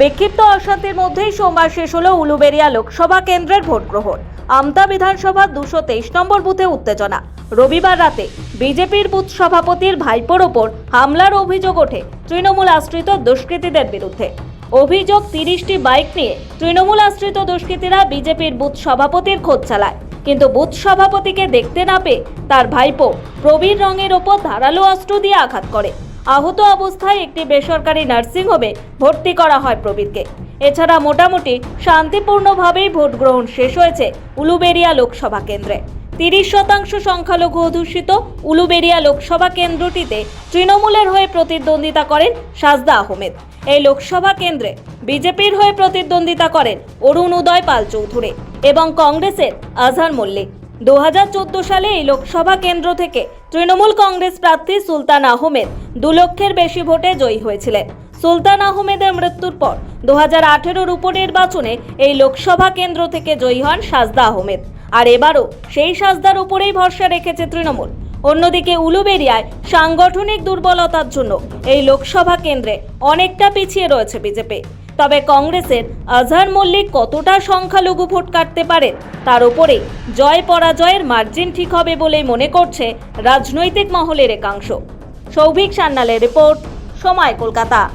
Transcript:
বিক্ষিপ্ত অশান্তির মধ্যেই সোমবার শেষ হলো উলুবেরিয়া লোকসভা কেন্দ্রের ভোট গ্রহণ আমতা বিধানসভার দুশো তেইশ নম্বর বুথে উত্তেজনা। রবিবার রাতে বিজেপির বুথ সভাপতির ভাইপোর ওপর হামলার অভিযোগ ওঠে তৃণমূল আশ্রিত দুষ্কৃতীদের বিরুদ্ধে। অভিযোগ তিরিশটি বাইক নিয়ে তৃণমূল আশ্রিত দুষ্কৃতীরা বিজেপির বুথ সভাপতির খোঁজ চালায়। কিন্তু বুথ সভাপতিকে দেখতে না পেয়ে তার ভাইপো প্রবীর রঙের ওপর ধারালো অস্ত্র দিয়ে আঘাত করে। আহত অবস্থায় একটি বেসরকারি নার্সিংহোমে ভর্তি করা হয় প্রবীরকে। এছাড়া মোটামুটি শান্তিপূর্ণভাবেই ভোট গ্রহণ শেষ হয়েছে উলুবেরিয়া লোকসভা কেন্দ্রে। তিরিশ শতাংশ সংখ্যালঘু অধ্যুষিত উলুবেরিয়া লোকসভা কেন্দ্রটিতে তৃণমূলের হয়ে প্রতিদ্বন্দ্বিতা করেন সাজদা আহমেদ। এই লোকসভা কেন্দ্রে বিজেপির হয়ে প্রতিদ্বন্দ্বিতা করেন অরুণ উদয় পাল চৌধুরী এবং কংগ্রেসের আজহার মল্লিক। দুহাজার চোদ্দ সালে এই লোকসভা কেন্দ্র থেকে তৃণমূল কংগ্রেস প্রার্থী সুলতান আহমেদ দু লক্ষের বেশি ভোটে জয়ী হয়েছিলেন। সুলতান আহমেদের মৃত্যুর পর দু হাজার আঠেরোর উপনির্বাচনে এই লোকসভা কেন্দ্র থেকে জয়ী হন সাজদা আহমেদ। আর এবারও সেই সাজদার উপরেই ভরসা রেখেছে তৃণমূল। অন্যদিকে উলুবেরিয়ায় সাংগঠনিক দুর্বলতার জন্য এই লোকসভা কেন্দ্রে অনেকটা পিছিয়ে রয়েছে বিজেপি। তবে কংগ্রেসের আজহার মল্লিক কতটা সংখ্যালঘু ভোট কাটতে পারে, তার উপরে জয় পরাজয়ের মার্জিন ঠিক হবে বলে মনে করছে রাজনৈতিক মহলের একাংশ। সৌভিক সান্নালের রিপোর্ট, সময় কলকাতা।